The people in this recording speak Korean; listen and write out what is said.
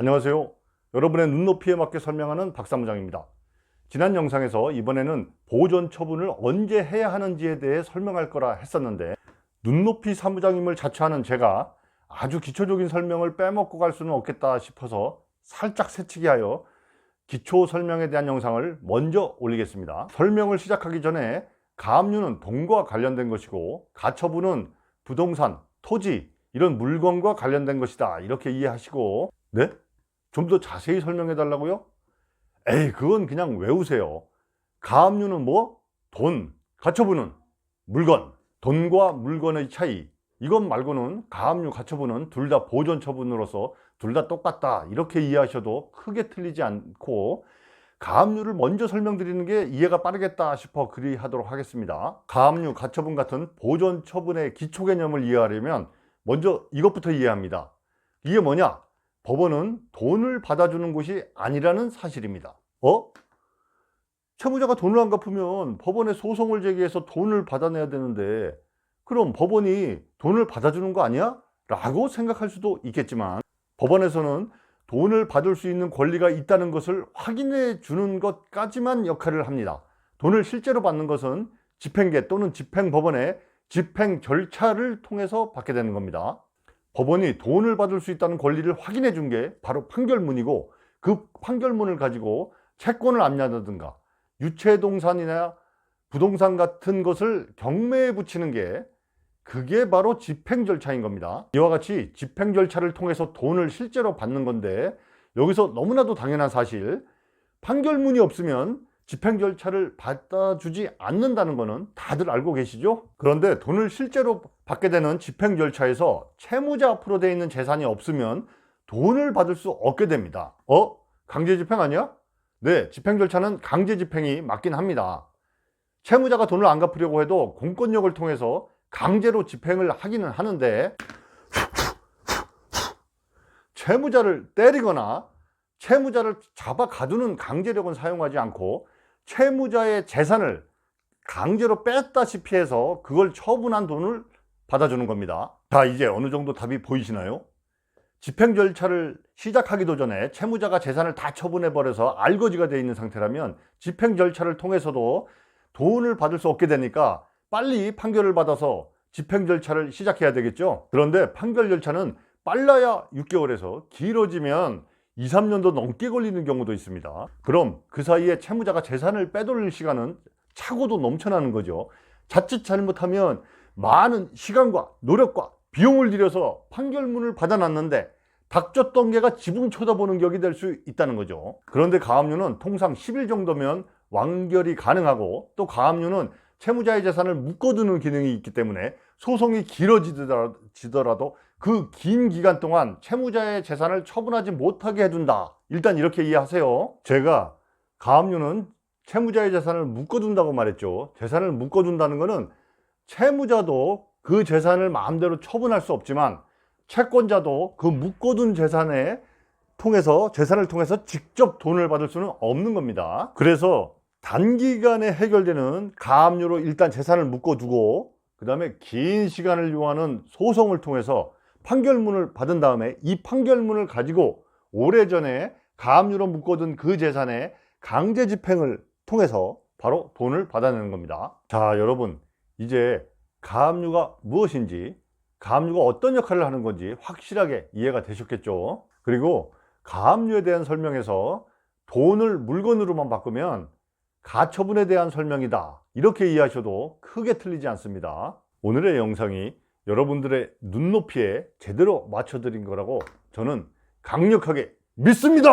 안녕하세요. 여러분의 눈높이에 맞게 설명하는 박사무장입니다. 지난 영상에서 이번에는 보존 처분을 언제 해야 하는지에 대해 설명할 거라 했었는데 눈높이 사무장임을 자처하는 제가 아주 기초적인 설명을 빼먹고 갈 수는 없겠다 싶어서 살짝 새치기하여 기초 설명에 대한 영상을 먼저 올리겠습니다. 설명을 시작하기 전에 가압류는 돈과 관련된 것이고 가처분은 부동산, 토지 이런 물건과 관련된 것이다. 이렇게 이해하시고 네? 좀 더 자세히 설명해 달라고요? 에이, 그건 그냥 외우세요. 가압류는 뭐? 돈, 가처분은 물건, 돈과 물건의 차이. 이것 말고는 가압류, 가처분은 둘 다 보존 처분으로서 둘 다 똑같다. 이렇게 이해하셔도 크게 틀리지 않고 가압류를 먼저 설명드리는 게 이해가 빠르겠다 싶어 그리 하도록 하겠습니다. 가압류, 가처분 같은 보존 처분의 기초 개념을 이해하려면 먼저 이것부터 이해합니다. 이게 뭐냐? 법원은 돈을 받아주는 곳이 아니라는 사실입니다. 어? 채무자가 돈을 안 갚으면 법원에 소송을 제기해서 돈을 받아내야 되는데 그럼 법원이 돈을 받아주는 거 아니야? 라고 생각할 수도 있겠지만 법원에서는 돈을 받을 수 있는 권리가 있다는 것을 확인해 주는 것까지만 역할을 합니다. 돈을 실제로 받는 것은 집행계 또는 집행법원의 집행 절차를 통해서 받게 되는 겁니다. 법원이 돈을 받을 수 있다는 권리를 확인해 준 게 바로 판결문이고 그 판결문을 가지고 채권을 압류하든가 유체동산이나 부동산 같은 것을 경매에 붙이는 게 그게 바로 집행 절차인 겁니다. 이와 같이 집행 절차를 통해서 돈을 실제로 받는 건데 여기서 너무나도 당연한 사실 판결문이 없으면 집행 절차를 받아주지 않는다는 것은 다들 알고 계시죠? 그런데 돈을 실제로 받게 되는 집행 절차에서 채무자 앞으로 되어 있는 재산이 없으면 돈을 받을 수 없게 됩니다. 어? 강제 집행 아니야? 네, 집행 절차는 강제 집행이 맞긴 합니다. 채무자가 돈을 안 갚으려고 해도 공권력을 통해서 강제로 집행을 하기는 하는데 채무자를 때리거나 채무자를 잡아 가두는 강제력은 사용하지 않고 채무자의 재산을 강제로 뺐다시피 해서 그걸 처분한 돈을 받아주는 겁니다. 자, 이제 어느 정도 답이 보이시나요? 집행 절차를 시작하기도 전에 채무자가 재산을 다 처분해 버려서 알거지가 되어 있는 상태라면 집행 절차를 통해서도 돈을 받을 수 없게 되니까 빨리 판결을 받아서 집행 절차를 시작해야 되겠죠. 그런데 판결 절차는 빨라야 6개월에서 길어지면 2, 3년도 넘게 걸리는 경우도 있습니다. 그럼 그 사이에 채무자가 재산을 빼돌릴 시간은 차고도 넘쳐나는 거죠. 자칫 잘못하면 많은 시간과 노력과 비용을 들여서 판결문을 받아놨는데 닥쳤던 개가 지붕 쳐다보는 격이 될 수 있다는 거죠. 그런데 가압류는 통상 10일 정도면 완결이 가능하고 또 가압류는 채무자의 재산을 묶어두는 기능이 있기 때문에 소송이 길어지더라도 그 긴 기간 동안 채무자의 재산을 처분하지 못하게 해둔다. 일단 이렇게 이해하세요. 제가 가압류는 채무자의 재산을 묶어둔다고 말했죠. 재산을 묶어둔다는 것은 채무자도 그 재산을 마음대로 처분할 수 없지만 채권자도 그 묶어둔 재산에 통해서 재산을 통해서 직접 돈을 받을 수는 없는 겁니다. 그래서 단기간에 해결되는 가압류로 일단 재산을 묶어두고 그 다음에 긴 시간을 요하는 소송을 통해서 판결문을 받은 다음에 이 판결문을 가지고 오래전에 가압류로 묶어둔 그 재산의 강제 집행을 통해서 바로 돈을 받아내는 겁니다. 자, 여러분 이제 가압류가 무엇인지 가압류가 어떤 역할을 하는 건지 확실하게 이해가 되셨겠죠. 그리고 가압류에 대한 설명에서 돈을 물건으로만 바꾸면 가처분에 대한 설명이다. 이렇게 이해하셔도 크게 틀리지 않습니다. 오늘의 영상이 여러분들의 눈높이에 제대로 맞춰드린 거라고 저는 강력하게 믿습니다!